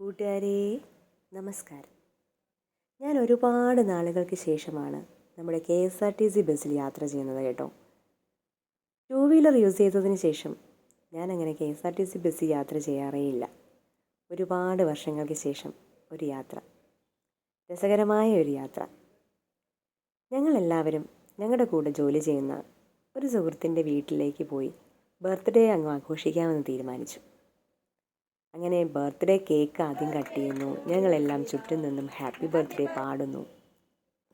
കൂട്ടുകാരെ നമസ്കാരം. ഞാൻ ഒരുപാട് നാളുകൾക്ക് ശേഷമാണ് നമ്മുടെ K S R T C ബസ്സിൽ യാത്ര ചെയ്യുന്നത് കേട്ടോ. ടു വീലർ യൂസ് ചെയ്തതിന് ശേഷം ഞാൻ അങ്ങനെ K S R T C ബസ്സിൽ യാത്ര ചെയ്യാറേയില്ല ഒരുപാട് വർഷങ്ങൾക്ക് ശേഷം ഒരു യാത്ര. രസകരമായ ഒരു യാത്ര. ഞങ്ങളെല്ലാവരും ഞങ്ങളുടെ കൂടെ ജോലി ചെയ്യുന്ന ഒരു സുഹൃത്തിന്റെ വീട്ടിലേക്ക് പോയി ബർത്ത്ഡേ അങ്ങ് ആഘോഷിക്കാമെന്ന് തീരുമാനിച്ചു. അങ്ങനെ ബർത്ത്ഡേ കേക്ക് ആദ്യം കട്ട് ചെയ്യുന്നു. ഞങ്ങളെല്ലാം ചുറ്റും നിന്നും ഹാപ്പി ബർത്ത്ഡേ പാടുന്നു.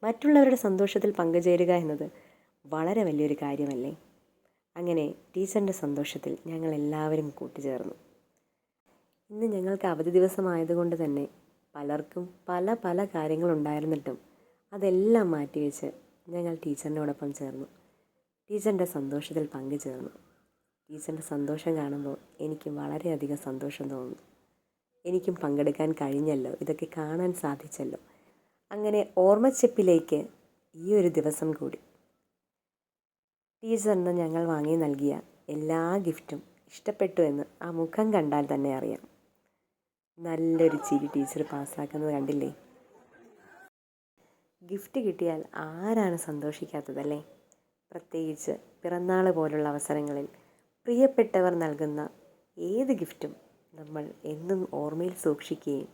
മറ്റുള്ളവരുടെ സന്തോഷത്തിൽ പങ്കുചേരുക എന്നത് വളരെ വലിയൊരു കാര്യമല്ലേ? അങ്ങനെ ടീച്ചറിന്റെ സന്തോഷത്തിൽ ഞങ്ങളെല്ലാവരും കൂട്ടുചേർന്നു. ഇന്ന് ഞങ്ങൾക്ക് അവധി ദിവസമായതുകൊണ്ട് തന്നെ പലർക്കും പല പല കാര്യങ്ങളുണ്ടായിരുന്നിട്ടും അതെല്ലാം മാറ്റിവെച്ച് ഞങ്ങൾ ടീച്ചറിനോടൊപ്പം ചേർന്നു. ടീച്ചറിന്റെ സന്തോഷത്തിൽ പങ്കുചേർന്നു. ടീച്ചറിന്റെ സന്തോഷം കാണുമ്പോൾ എനിക്ക് വളരെയധികം സന്തോഷം തോന്നുന്നു എനിക്കും പങ്കെടുക്കാൻ കഴിഞ്ഞല്ലോ. ഇതൊക്കെ കാണാൻ സാധിച്ചല്ലോ. അങ്ങനെ ഓർമ്മച്ചെപ്പിലേക്ക് ഈ ഒരു ദിവസം കൂടി. ടീച്ചറിന് ഞങ്ങൾ വാങ്ങി നൽകിയ എല്ലാ ഗിഫ്റ്റും ഇഷ്ടപ്പെട്ടു എന്ന് ആ മുഖം കണ്ടാൽ തന്നെ അറിയാം. നല്ലൊരു ചിരി ടീച്ചർ പാസ്സാക്കുന്നത് കണ്ടില്ലേ? ഗിഫ്റ്റ് കിട്ടിയാൽ ആരാണ് സന്തോഷിക്കാത്തതല്ലേ? പ്രത്യേകിച്ച് പിറന്നാൾ പോലുള്ള അവസരങ്ങളിൽ പ്രിയപ്പെട്ടവർ നൽകുന്ന ഏത് ഗിഫ്റ്റും നമ്മൾ എന്നും ഓർമ്മയിൽ സൂക്ഷിക്കുകയും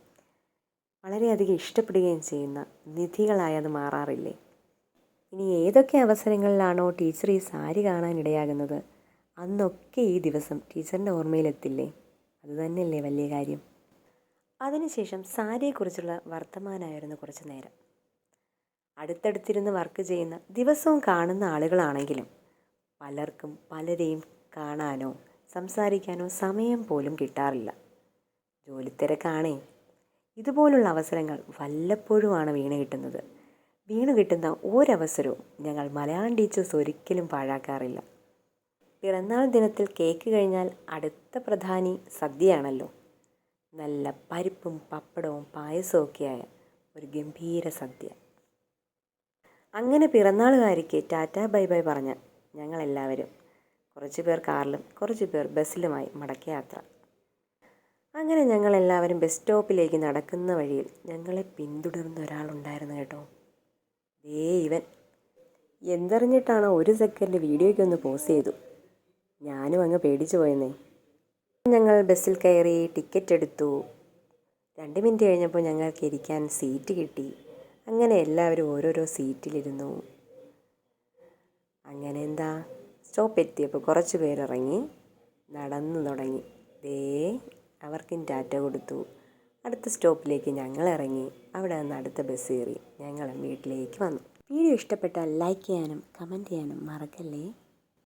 വളരെയധികം ഇഷ്ടപ്പെടുകയും ചെയ്യുന്ന നിധികളായി അത് മാറാറില്ലേ? ഇനി ഏതൊക്കെ അവസരങ്ങളിലാണോ ടീച്ചർ ഈ സാരി കാണാനിടയാകുന്നത് അന്നൊക്കെ ഈ ദിവസം ടീച്ചറിന്റെ ഓർമ്മയിലെത്തില്ലേ? അതുതന്നെയല്ലേ വലിയ കാര്യം. അതിനുശേഷം സാരിയെക്കുറിച്ചുള്ള വർത്തമാനമായിരുന്നു കുറച്ച് നേരം. അടുത്തടുത്തിരുന്ന് വർക്ക് ചെയ്യുന്ന ദിവസവും കാണുന്ന ആളുകളാണെങ്കിലും പലർക്കും പലരെയും കാണാനോ സംസാരിക്കാനോ സമയം പോലും കിട്ടാറില്ല. ജോലിത്തിരക്കാണേ. ഇതുപോലുള്ള അവസരങ്ങൾ വല്ലപ്പോഴുമാണ് വീണ് കിട്ടുന്നത്. വീണ് കിട്ടുന്ന ഒരവസരവും ഞങ്ങൾ മലയാളം ടീച്ചേഴ്സ് ഒരിക്കലും പാഴാക്കാറില്ല. പിറന്നാൾ ദിനത്തിൽ കേക്ക് കഴിഞ്ഞാൽ അടുത്ത പ്രധാനി സദ്യയാണല്ലോ. നല്ല പരിപ്പും പപ്പടവും പായസവും ഒക്കെയായ ഒരു ഗംഭീര സദ്യ. അങ്ങനെ പിറന്നാളുകാരിക്ക് ടാറ്റാ ബൈ ബൈ പറഞ്ഞ ഞങ്ങളെല്ലാവരും കുറച്ച് പേർ കാറിലും കുറച്ച് പേർ ബസ്സിലുമായി മടക്കയാത്ര. അങ്ങനെ ഞങ്ങളെല്ലാവരും ബസ് സ്റ്റോപ്പിലേക്ക് നടക്കുന്ന വഴിയിൽ ഞങ്ങളെ പിന്തുടർന്ന ഒരാളുണ്ടായിരുന്നു കേട്ടോ. ദേ ഇവൻ. എന്തറിഞ്ഞിട്ടാണോ ഒരു സെക്കൻഡ് വീഡിയോയ്ക്ക് ഒന്ന് പോസ് ചെയ്തു. ഞാനും അങ്ങ് പേടിച്ചു പോയെന്നേ. ഞങ്ങൾ ബസ്സിൽ കയറി ടിക്കറ്റ് എടുത്തു. രണ്ട് മിനിറ്റ് കഴിഞ്ഞപ്പോൾ ഞങ്ങൾക്ക് ഇരിക്കാൻ സീറ്റ് കിട്ടി. അങ്ങനെ എല്ലാവരും ഓരോരോ സീറ്റിലിരുന്നു. അങ്ങനെ എന്താ? സ്റ്റോപ്പ് എത്തിയപ്പോൾ കുറച്ച് പേരിറങ്ങി നടന്നു തുടങ്ങി. ദേ അവർക്കും ടാറ്റ കൊടുത്തു. അടുത്ത സ്റ്റോപ്പിലേക്ക് ഞങ്ങൾ ഇറങ്ങി. അവിടെ നിന്ന് അടുത്ത ബസ് കയറി ഞങ്ങൾ വീട്ടിലേക്ക് വന്നു. വീഡിയോ ഇഷ്ടപ്പെട്ടാൽ ലൈക്ക് ചെയ്യാനും കമന്റ് ചെയ്യാനും മറക്കല്ലേ?